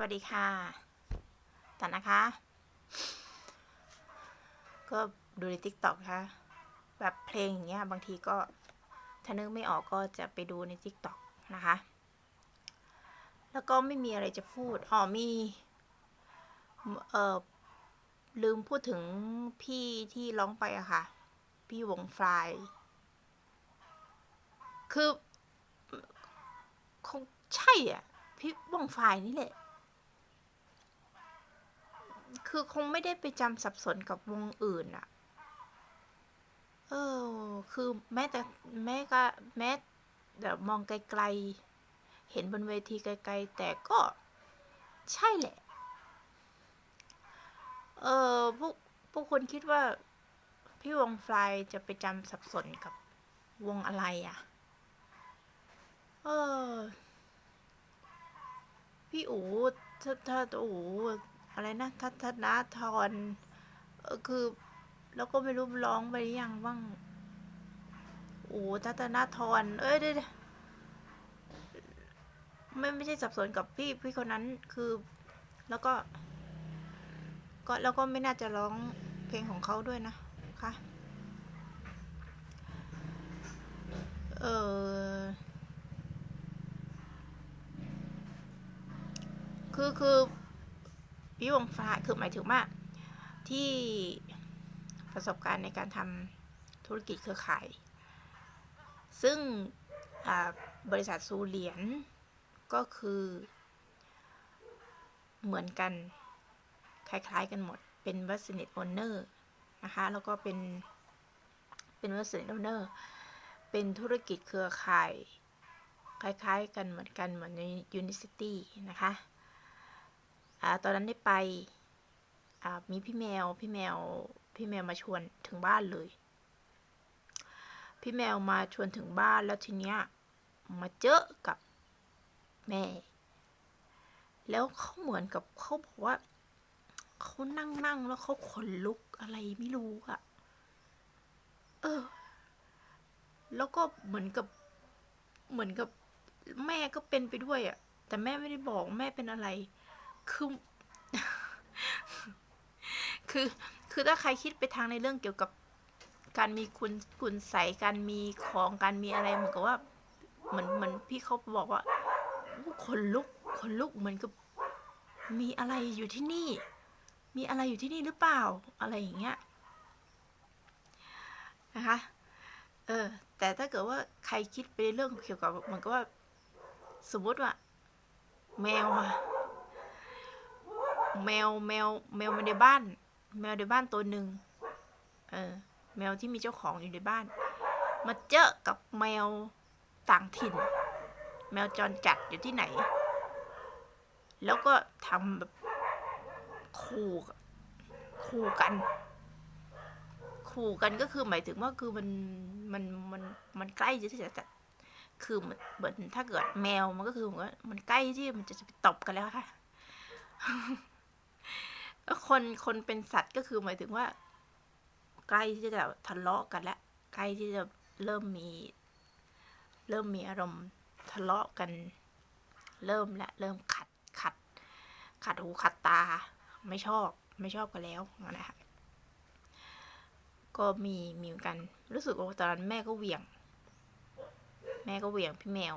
วัสดีค่ะตันนะคะ ก็ดูใน t ิ k t o k นะคะแบบเพลงอย่างเงี้ย บางทีก็ถ้านึกไม่ออกก็จะไปดูใน t ิ k t o k นะคะ แล้วก็ไม่มีอะไรจะพูด อ๋อมี เอ่อ ลืมพูดถึงพี่ที่ร้องไปอะค่ะ พี่วงฟลาย คือ คงใช่อะ พี่วงฟลายนี่แหละ คือคงไม่ได้ไปจำสับสนกับวงอื่นอะเออ คือแม้แต่แม้ก็แม้เดี๋ยวมองไกลๆ เห็นบนเวทีไกลๆ แต่ก็ใช่แหละ เออพวกพวกคนคิดว่า พี่วงฟลายจะไปจำสับสนกับวงอะไรอะ่ะ เออ พี่อูถ้าถ้าอู อะไรนะทัศนาทรเออคือ แล้วก็ไม่รู้ร้องไปหรือยังบ้างโอ้ทัศนาทรเอ้ยเดี๋ยวไม่ไม่ใช่สับสนกับพี่พี่คนนั้นคือ แล้วก็ ก็แล้วก็ไม่น่าจะร้องเพลงของเขาด้วยนะคะเออคือคือ พี่วงฟ้าคือหมายถึงว่าที่ประสบการณ์ในการทำธุรกิจเครือข่าย ซึ่งบริษัทซูเหรียญก็คือเหมือนกัน คล้าย ๆ กันหมด เป็นวัสนิตโอนเนอร์นะคะ แล้วก็เป็น เป็นวัสนิตโอนเนอร์ เป็นธุรกิจเครือข่าย คล้าย ๆ กันเหมือนกันเหมือนในยูนิซิตี้นะคะ อ่าตอนนั้นได้ไปอ่ามีพี่แมวพี่แมวพี่แมวมาชวนถึงบ้านเลย พี่แมวมาชวนถึงบ้านแล้วทีเนี้ยมาเจอกับแม่ แล้วเขาเหมือนกับเขาบอกว่าเขานั่งนั่งแล้วเขาขนลุกอะไรไม่รู้อะเออ แล้วก็เหมือนกับ เหมือนกับแม่ก็เป็นไปด้วยอะแต่แม่ไม่ได้บอกแม่เป็นอะไร คือ คือ คือถ้าใครคิดไปทางในเรื่องเกี่ยวกับการมีคุณคุณใสการมีของการมีอะไรเหมือนกับว่า เหมือนเหมือนพี่เขาบอกว่าคนลุกคนลุกเหมือนกับมีอะไรอยู่ที่นี่ มีอะไรอยู่ที่นี่หรือเปล่า อะไรอย่างเงี้ยนะคะ เออ แต่ถ้าเกิดว่าใครคิดไปในเรื่องเกี่ยวกับเหมือนกับว่า สมมติว่า แมวอะ แมวแมวแมวมาในบ้าน แมวในบ้านตัวหนึ่งเออแมวที่มีเจ้าของอยู่ในบ้าน มาเจอกับแมวต่างถิ่น แมวจรจัดอยู่ที่ไหน แล้วก็ทำแบบขู่ขู่กันขู่กันก็คือหมายถึงว่าคือมันมันมันมันใกล้ที่จะคือเหมือนถ้าเกิดแมวมันก็คือมันใกล้ที่มันจะไปตบกันแล้วค่ะ คนคนเป็นสัตว์ก็คือหมายถึงว่า ใกล้ที่จะทะเลาะกันแล้วใกล้ที่จะเริ่มมี เริ่มมีอารมณ์ทะเลาะกัน เริ่มและเริ่มขัดขัด ขัดหูขัดตา ไม่ชอบไม่ชอบกันแล้วนะคะก็มีมีกันรู้สึกว่าตอนนั้นแม่ก็เหวี่ยง แม่ก็เหวี่ยงพี่แมว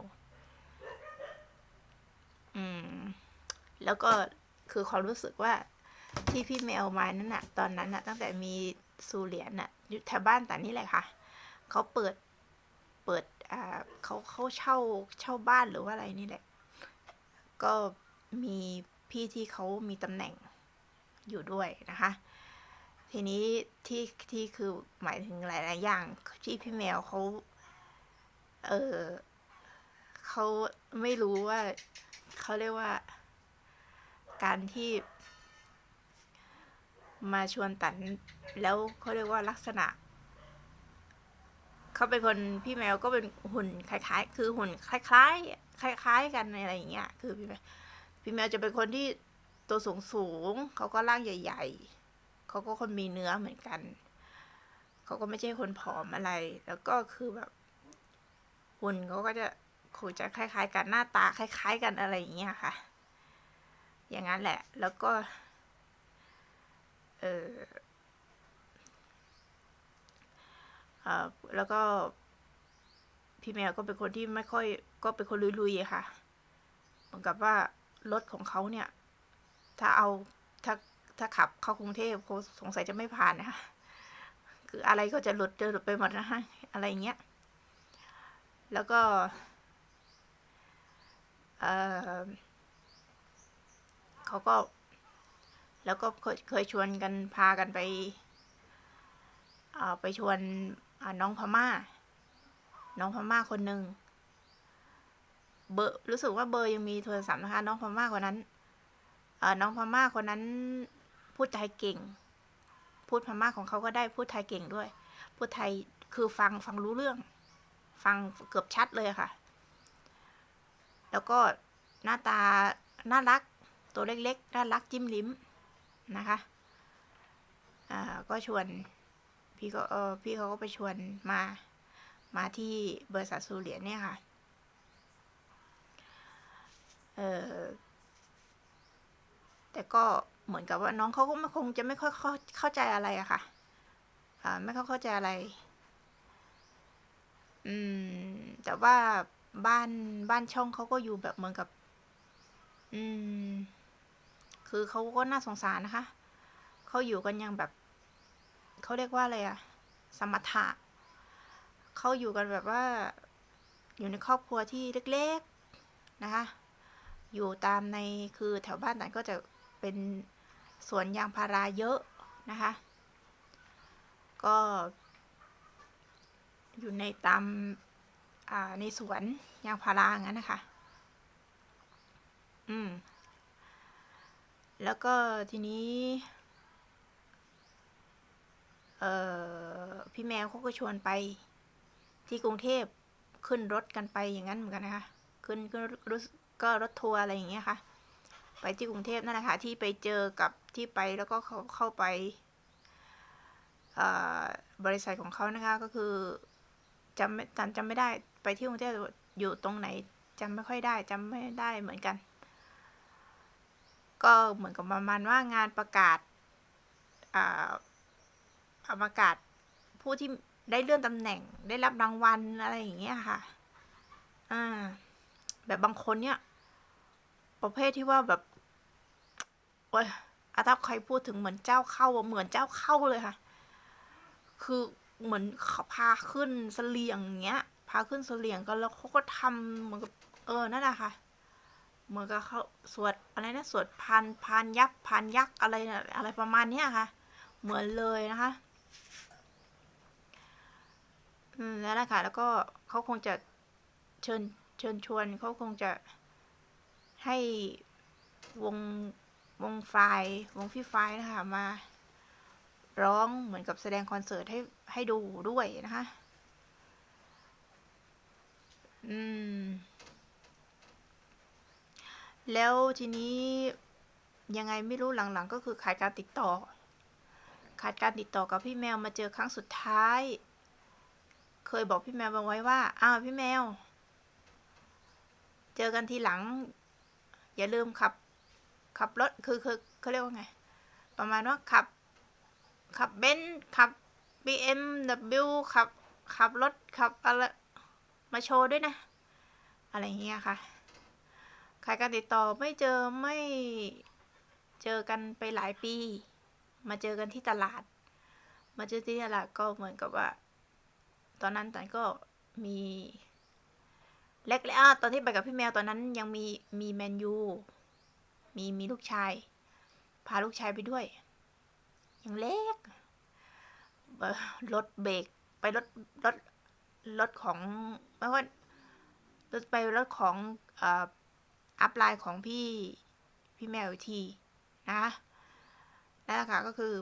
อืม แล้วก็ คือความรู้สึกว่าที่พี่แมวมานั่นน่ะ ตอนนั้นน่ะ ตั้งแต่มีสูเหรียญน่ะอยู่แถวบ้านแต่นี่แหละค่ะเขาเปิดเปิดอ่าเขาเขาเช่าเช่าบ้านหรือว่าอะไรนี่แหละ ก็มีพี่ที่เขามีตำแหน่งอยู่ด้วยนะคะ ทีนี้ที่ที่คือหมายถึงหลาย ๆ อย่างที่พี่แมวเขาเออเขาไม่รู้ว่าเขาเรียกว่า การที่ มาชวนตันแล้วเขาเรียกว่าลักษณะเขาเป็นคนพี่แมวก็เป็นหุ่นคล้ายๆ คือหุ่นคล้ายๆ คล้ายๆ กันอะไรอย่างเงี้ยคือพี่แมวพี่แมวจะเป็นคนที่ตัวสูงสูงเขาก็ร่างใหญ่ ๆเขาก็คนมีเนื้อเหมือนกันเขาก็ไม่ใช่คนผอมอะไร แล้วก็คือแบบหุ่นเขาก็จะคุยจะคล้าย ๆ กันหน้าตาคล้าย ๆ กันอะไรอย่างเงี้ยค่ะ อย่างนั้นแหละ แล้วก็ เออเออแล้วก็ พี่แมวก็เป็นคนที่ไม่ค่อย ก็เป็นคนลุยๆค่ะ เหมือนกับว่ารถของเขาเนี่ย ถ้าเอา ถ้า ถ้าขับเข้ากรุงเทพเขาสงสัยจะไม่ผ่านนะคะคืออะไรก็จะหลุดจะหลุดไปหมดนะคะอะไรเงี้ย แล้วก็ เออ เขาก็ แล้วก็เคยเคยชวนกันพากันไปอ่าไปชวนน้องพม่า น้องพม่าคนหนึ่งเบอร์รู้สึกว่าเบอร์ยังมีโทรศัพท์นะคะ น้องพม่าคนนั้นน้องพม่าคนนั้น พูดไทยเก่ง พูดพม่าของเขาก็ได้พูดไทยเก่งด้วย พูดไทยคือฟังฟังรู้เรื่อง ฟังเกือบชัดเลยค่ะ แล้วก็หน้าตาน่ารัก ตัวเล็กๆน่ารักจิ้มลิ้มนะคะอ่าก็ชวนพี่ก็เออพี่เขาก็ไปชวนมามาที่บริษัทซูเหรียญเนี่ยค่ะเออแต่ก็เหมือนกับว่าน้องเขาก็ไม่คงจะไม่ค่อยเข้าเข้าใจอะไรอะค่ะอ่าไม่ค่อยเข้าใจอะไร อืม แต่ว่าบ้านบ้านช่องเขาก็อยู่แบบเหมือนกับ อืม คือเขาก็น่าสงสารนะคะ เขาอยู่กันย่างแบบ เขาเรียกว่าอะไรอะสมถะ เขาอยู่กันแบบว่า อยู่ในครอบครัวที่เล็กๆนะคะ อยู่ตามในคือแถวบ้านนั้นก็จะเป็นสวนยางพาราเยอะนะคะ ก็ อยู่ในตามในสวนยางพารางนั้นนะคะ อืม แล้วก็ทีนี้เออพี่แมวเขาก็ชวนไป ที่กรุงเทพขึ้นรถกันไปอย่างนั้นเหมือนกันนะคะ ขึ้นก็รู้ก็รถทัวร์อะไรอย่างเงี้ยค่ะ ไปที่กรุงเทพนั่นแหละค่ะที่ไปเจอกับที่ไปแล้วก็เขาเข้าไปบริษัทของเขานะคะก็คือจำไม่จำจำไม่ได้ไปที่กรุงเทพอยู่ตรงไหนจำไม่ค่อยได้จำไม่ได้เหมือนกัน ก็เหมือนกับประมาณว่างานประกาศอ่าประกาศผู้ที่ได้เลื่อนตำแหน่งได้รับรางวัลอะไรอย่างเงี้ยค่ะ อ่า แบบบางคนเนี่ย ประเภทที่ว่าแบบโอ้ยอาถ้าใครพูดถึงเหมือนเจ้าเข้าเหมือนเจ้าเข้าเลยค่ะ คือเหมือนเขาพาขึ้นเสลียงเงี้ย พาขึ้นเสลียงกันแล้วเขาก็ทำเหมือนกับเออนั่นแหละค่ะ เหมือนกับเขาสวดอะไรนะสวดพานพานยักษ์พานยักษ์อะไรอะไรประมาณเนี้ยค่ะ เหมือนเลยนะคะอืมแล้วนะคะแล้วก็เขาคงจะเชิญเชิญชวนเขาคงจะให้วงวงไฟวงพี่ไฟนะคะมาร้องเหมือนกับแสดงคอนเสิร์ตให้ให้ดูด้วยนะคะ อืม แล้วทีนี้ยังไงไม่รู้หลังๆ ก็คือขาดการติดต่อ ขาดการติดต่อกับพี่แมวมาเจอครั้งสุดท้าย เคยบอกพี่แมวไว้ว่าอ้าวพี่แมว เจอกันทีหลัง อย่าลืมขับ ขับรถคือคือเขาเรียกว่าไง ประมาณว่าขับ ขับเบนซ์ขับ BMW ขับขับรถขับอะไรมาโชว์ด้วยนะ อะไรเงี้ยค่ะ ขายการติดต่อไม่เจอไม่เจอกันไปหลายปี มาเจอกันที่ตลาด มาเจอที่ตลาดก็เหมือนกับว่า ตอนนั้นตันก็มีเล็กแล้วตอนที่ไปกับพี่แมวตอนนั้นยังมีมีแมนยูมีมีลูกชาย พาลูกชายไปด้วย ยังเล็กรถเบรกไปรถรถรถของไม่ว่ารถไปรถของอ พไลน์ของพี่พี่แมวทีนะคะนั่นแหละค่ะก็คือ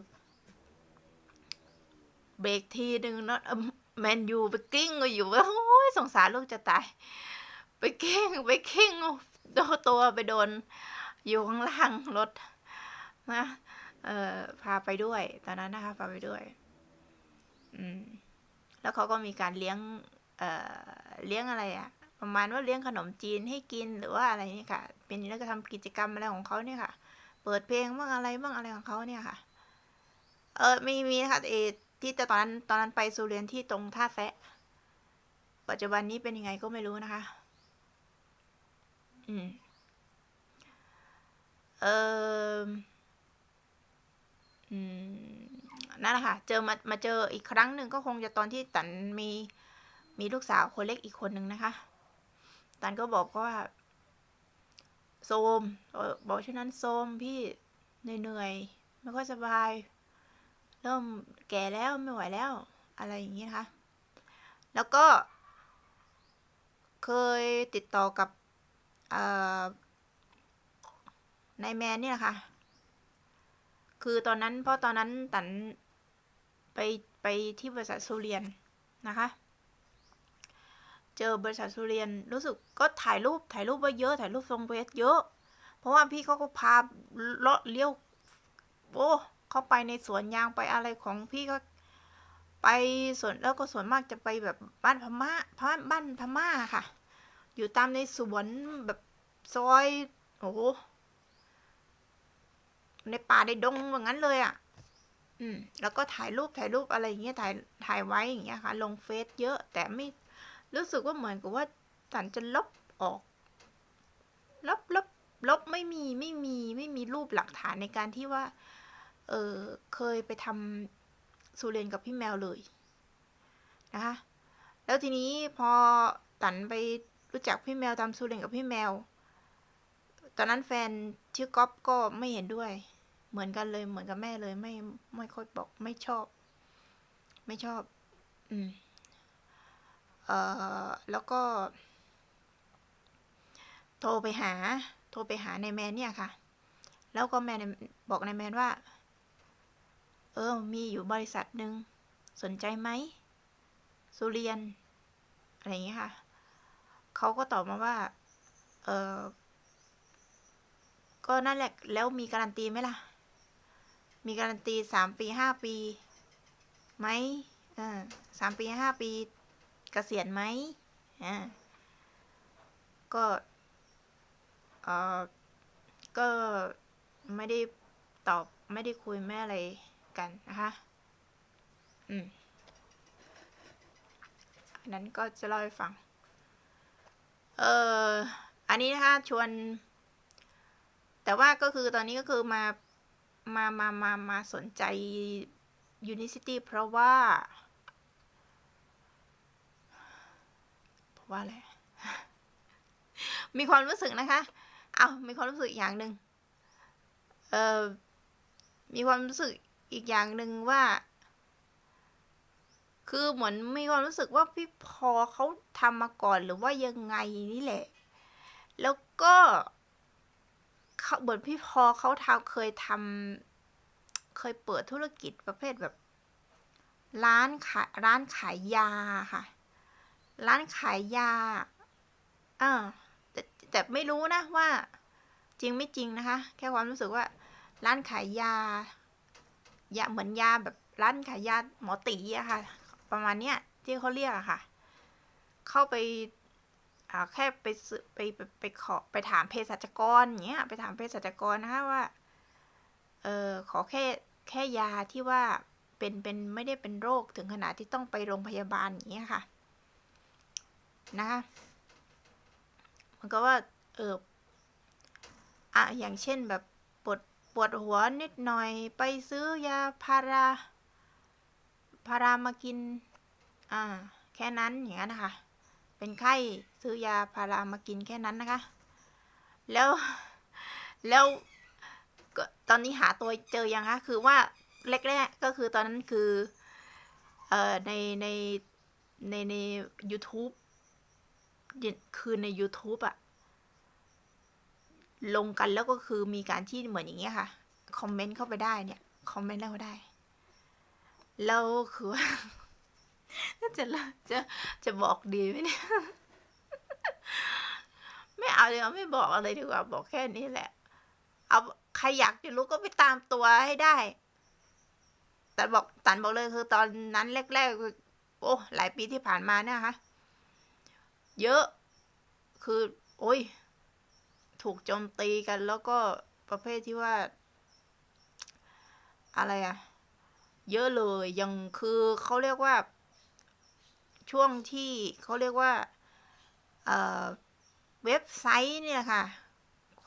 เบรกทีหนึ่งเนาะแมนยูไปกิ้งอยู่โอ้ยสงสารลูกจะตาย ไปกิ้งไปกิ้งโดตัวไปโดน อยู่ข้างล่างรถนะเออพาไปด้วย ตอนนั้นนะคะพาไปด้วย อืม แล้วเขาก็มีการเลี้ยง เอ่อ เลี้ยงอะไรอะ ประมาณว่าเลี้ยงขนมจีนให้กินหรือว่าอะไรนี่ค่ะ เป็นแล้วก็ทำกิจกรรมอะไรของเขาเนี่ยค่ะ เปิดเพลงบ้างอะไรบ้างอะไรของเขาเนี่ยค่ะ เออมีมีค่ะเอที่แต่ตอนนั้นตอนนั้นไปสุเรียนที่ตรงท่าแซะ ปัจจุบันนี้เป็นยังไงก็ไม่รู้นะคะ อืม เอออืมนั่นแหละค่ะ เจอมามาเจออีกครั้งหนึ่งก็คงจะตอนที่ตันมีมีลูกสาวคนเล็กอีกคนหนึ่งนะคะ ตันก็บอกว่าโซมบอกช่วงนั้นโซมพี่เหนื่อยๆไม่ค่อยสบาย เริ่มแก่แล้วไม่ไหวแล้ว อะไรอย่างนี้นะคะ แล้วก็ เคยติดต่อกับนายแมนเนี่ยค่ะ คือตอนนั้นเพราะตอนนั้นตันไปไปที่บริษัทซูเรียนนะคะ เจอบริษัทซูเรียนรู้สึกก็ถ่ายรูปถ่ายรูปไว้เยอะถ่ายรูปทรงเวสเยอะ เพราะว่าพี่เขาก็พาเลาะเลี้ยวโอ้เข้าไปในสวนยางไปอะไรของพี่ก็ไปส่วนแล้วก็ส่วนมากจะไปแบบบ้านพม่าบ้านบ้านพม่าค่ะ อยู่ตามในสวนแบบซอยโอ้โหในป่าในดงอย่างนั้นเลยอะ่ะ อืม แล้วก็ถ่ายรูปถ่ายรูปอะไรอย่างเงี้ยถ่ายถ่ายไว้อย่างเงี้ยค่ะ ลงเฟซเยอะแต่ไม่ รู้สึกว่าเหมือนกับว่าสันจะลบออก ลบลบลบไม่มีไม่มีไม่มีรูปหลักฐานในการที่ว่า เออเคยไปทำสุเรนกับพี่แมวเลยนะคะ แล้วทีนี้พอตันไปรู้จักพี่แมวตามสุเรนกับพี่แมว ตอนนั้นแฟนชื่อก๊อฟก็ไม่เห็นด้วย เหมือนกันเลยเหมือนกับแม่เลยไม่ไม่ค่อยบอกไม่ชอบ ไม่ชอบ อืม เอ่อแล้วก็ โทรไปหา โทรไปหาในแมนเนี่ยค่ะ แล้วก็แมนบอกในแมนว่า เออ มีอยู่บริษัทหนึ่งสนใจไหมสุเรียน อะไรอย่างเงี้ยค่ะ เขาก็ตอบมาว่า เออก็นั่นแหละ แล้วมีการันตีไหมล่ะ มีการันตีสามปีห้าปีไหมอ่าสามปีห้าปี กษียณไหมอ่าก็เออก็ไม่ได้ตอบไม่ได้คุยไม่อะไรกันนะคะอืมอันนั้นก็จะเล่าให้ฟัง เอออันนี้นะคะชวน แต่ว่าก็คือตอนนี้ก็คือมามามามามาสนใจ Unicity เพราะว่า เพราะ ว่าอะไร มีความรู้สึกนะคะ เอามีความรู้สึกอย่างหนึ่งเออมีความรู้สึกอีกอย่างหนึ่งว่า คือเหมือนมีความรู้สึกว่าพี่พอเขาทำมาก่อนหรือว่ายังไงนี่แหละ แล้วก็เขาเหมือนพี่พอเขาทำเคยทำเคยเปิดธุรกิจประเภทแบบ ร้านขายร้านขายยาค่ะ ร้านขายยาอ่าแต่แต่ไม่รู้นะว่า จริงไม่จริงนะคะ แค่ความรู้สึกว่า ร้านขายยายาเหมือนยาแบบร้านขายยาหมอตีอะค่ะ ประมาณเนี้ยที่เขาเรียกอะค่ะ เข้าไปอ่าแค่ไปไปไปไปขอไปถามเภสัชกรอย่างเงี้ยไปถามเภสัชกรนะคะว่า เออขอแค่แค่ยาที่ว่าเป็นเป็นไม่ได้เป็นโรคถึงขนาดที่ต้องไปโรงพยาบาลอย่างเงี้ยค่ะ นะคะมันก็ว่าเอออะอย่างเช่นแบบปวดปวดหัวนิดหน่อยไปซื้อยาพาราพารามากิน อ่า แค่นั้นอย่างนั้นนะคะ เป็นไข้ซื้อยาพารามากินแค่นั้นนะคะ แล้วแล้วก็ตอนนี้หาตัวเจอยังคะคือว่าแรกๆก็คือตอนนั้นคือ เอ่อในในในใน u t u b e คือใน YouTube อะลงกันแล้วก็คือมีการที่เหมือนอย่างเงี้ยค่ะ คอมเมนต์เข้าไปได้เนี่ย คอมเมนต์เข้าได้ แล้วคือว่าจะจะจะบอกดีไหมเนี่ย ไม่เอาเลยไม่บอกอะไรดีกว่า บอกแค่นี้แหละ เอาใครอยากจะรู้ก็ไปตามตัวให้ได้แต่บอกตันบอกเลยคือตอนนั้นแรกๆโอ้หลายปีที่ผ่านมาเนี่ยค่ะ เยอะ คือ โอ้ย ถูกโจมตีกันแล้วก็ประเภทที่ว่า อะไรอะเยอะเลยยังคือเขาเรียกว่า ช่วงที่เขาเรียกว่าเอ่อเว็บไซต์เนี่ยค่ะ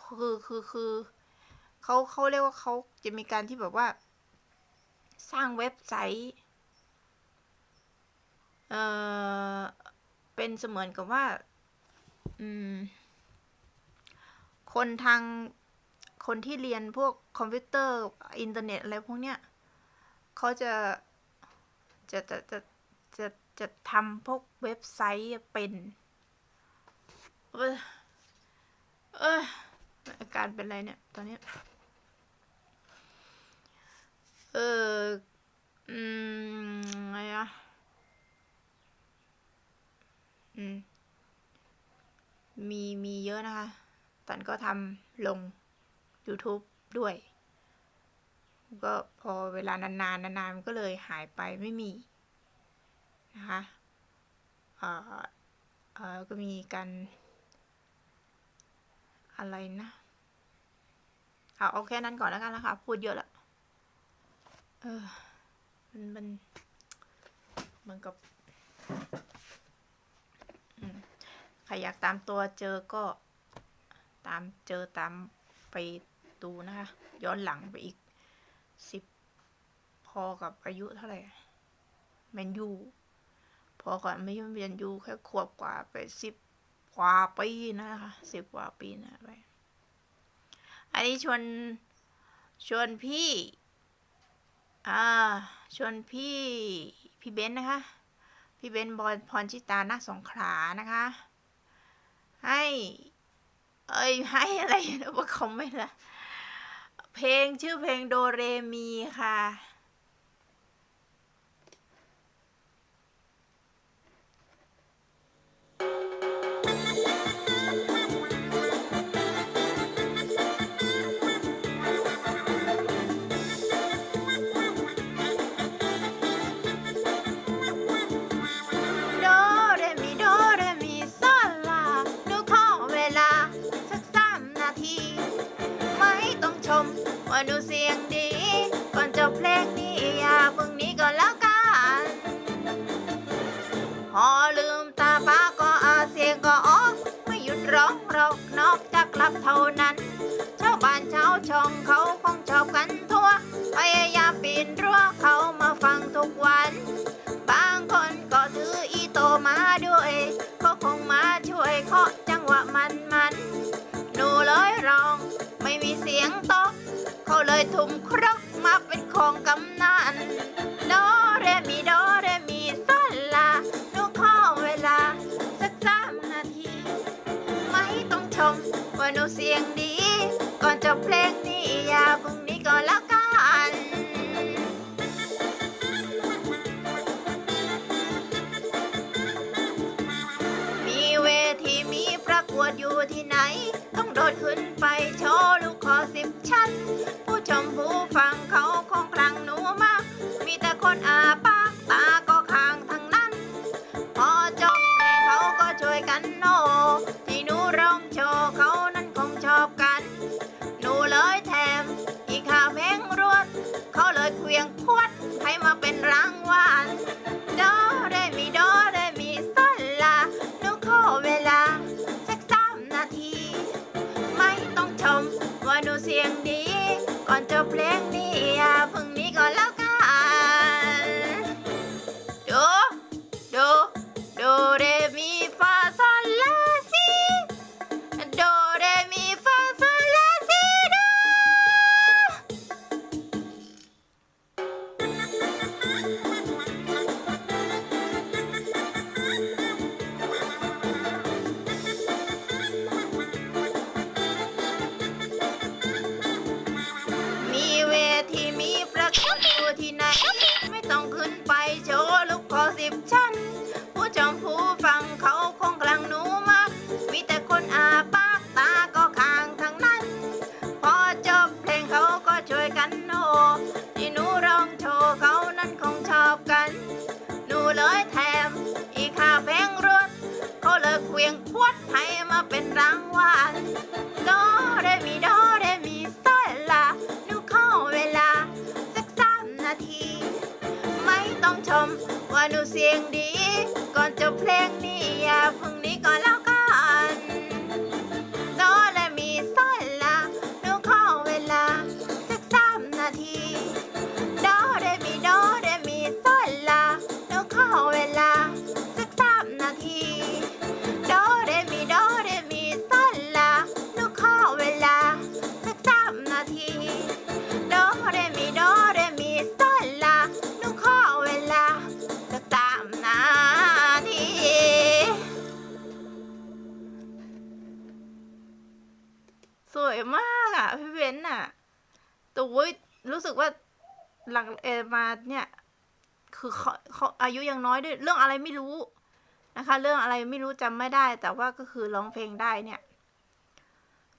คือคือคือเขาเขาเรียกว่าเขาจะมีการที่แบบว่า สร้างเว็บไซต์ เอ่อ เป็นเสมือนกับว่า อืม คนทาง คนที่เรียนพวกคอมพิวเตอร์ อินเทอร์เน็ตอะไรพวกเนี้ยเขาจะจะจะจะจะจะทำพวกเว็บไซต์เป็น เออเอออาการเป็นอะไรเนี่ย ตอนนี้ เออ อืมอะไรอะอื มีมีเยอะนะคะ ตันก็ทำลง YouTube ด้วย ก็พอเวลานานๆ นานๆ มันก็เลยหายไปไม่มี นะคะเอ่อเอ่อก็มีการอะไรนะเอาเอาแค่นั้นก่อนแล้วกันนะคะ พูดเยอะละเออ มันมันเหมือนกับ รอยากตามตัวเจอก็ตามเจอตามไปดูนะคะ ย้อนหลังไปอีกสิบพอกับอายุเท่าไหร่แมนยูพอก่อนไม่ใช่แมนยูแค่ขวบกว่าไปสิบกว่าปีนะคะสิบกว่าปีนะไปอันนี้ชวนชวนพี่ อ่า ชวนพี่ พี่เบนซ์นะคะ พี่เบนซ์บอยพรชิตานาสงขลานะคะ ให้ เอ้ยให้อะไรนะว่าเขาไม่ละเพลงชื่อเพลงโดเรมีค่ะ ยทุ่มครกมาเป็นของกำนันโดเรมีโดเรมีโซลาหนูขอเวลา สักสามนาที ไม่ต้องชม ว่าหนูเสียงดี ก่อนจบเพลงนี้อย่าเพิ่งนี้ก่อนแล้วกันมีเวทีมีประกวดอยู่ที่ไหน ต้องโดดขึ้นไปโชว์ ที ไม่ต้องชมว่าหนูเสียงดี ก่อนจบเพลงนี้อย่าพึ่ง แต่เว้ยรู้สึกว่าหลังเอมาเนี่ย คือเขาเขาอายุยังน้อยด้วย เรื่องอะไรไม่รู้นะคะ เรื่องอะไรไม่รู้จำไม่ได้ แต่ว่าก็คือร้องเพลงได้เนี่ย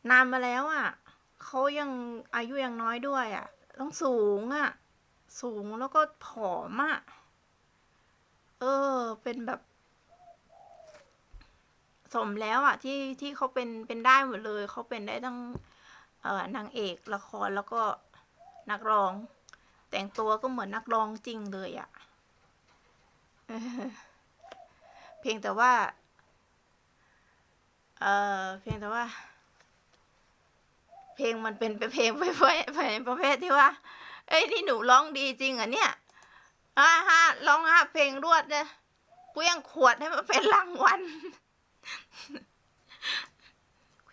นานมาแล้วอะเขายังอายุยังน้อยด้วยอะ่ะต้องสูงอะ่ะ สูงแล้วก็ผอมอะ่ะเออ เป็นแบบ สมแล้วอะ่ะ ที่ที่เขาเป็นเป็นได้หมดเลยเขาเป็นได้ทั้งเอ่อนางเอกละครแล้วก็ นักร้อง แต่งตัวก็เหมือนนักร้องจริงเลยอะ่ะเพียงแต่ว่า เออเพียงแต่ว่า เพลงมันเป็นเพลงไปไปประเภทที่ว่า เอ้ยที่หนูร้องดีจริงอะเนี่ยอ่าฮะร้องห้าเพลงรวดเลยเพี้ยงขวดให้มันเป็นรางวัล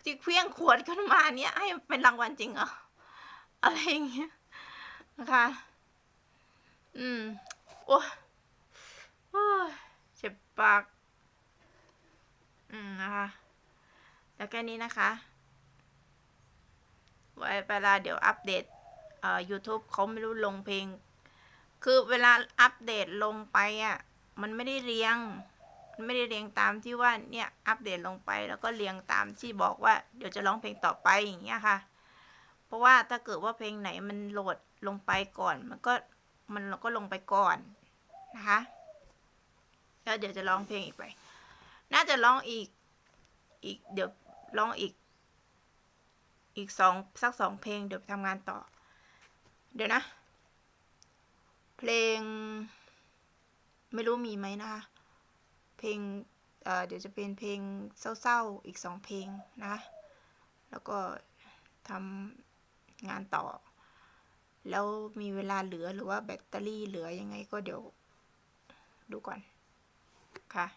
ที่เพี้ยงขวดขึ้นมาเนี่ยให้มันเป็นรางวัลจริงเหรออะไรอย่างเงี้ย นะคะ อืม โอ้ยโอ้ยเจ็บปาก อืม นะคะ แล้วแค่นี้นะคะ ไว้เวลาเดี๋ยวอัปเดต เอ่อ YouTube เขาไม่รู้ลงเพลง คือเวลาอัปเดตลงไปอะ มันไม่ได้เรียง มันไม่ได้เรียงตามที่ว่าเนี่ย อัปเดตลงไปแล้วก็เรียงตามที่บอกว่า เดี๋ยวจะร้องเพลงต่อไปอย่างเงี้ยค่ะ เพราะว่าถ้าเกิดว่าเพลงไหนมันโหลดลงไปก่อน มันก็มันก็ลงไปก่อนนะคะแล้วเดี๋ยวจะร้องเพลงอีกไป น่าจะร้องอีกอีกเดี๋ยวร้องอีก อีกสองสักสองเพลงเดี๋ยวไปทำงานต่อ เดี๋ยวนะ เพลง ไม่รู้มีไหมนะคะ เพลงเเดี๋ยวจะเป็นเพลงเศร้าๆอีกสองเพลงนะ แล้วก็ทำ งานต่อ แล้วมีเวลาเหลือหรือว่าแบตเตอรี่เหลือยังไงก็เดี๋ยวดูก่อนค่ะ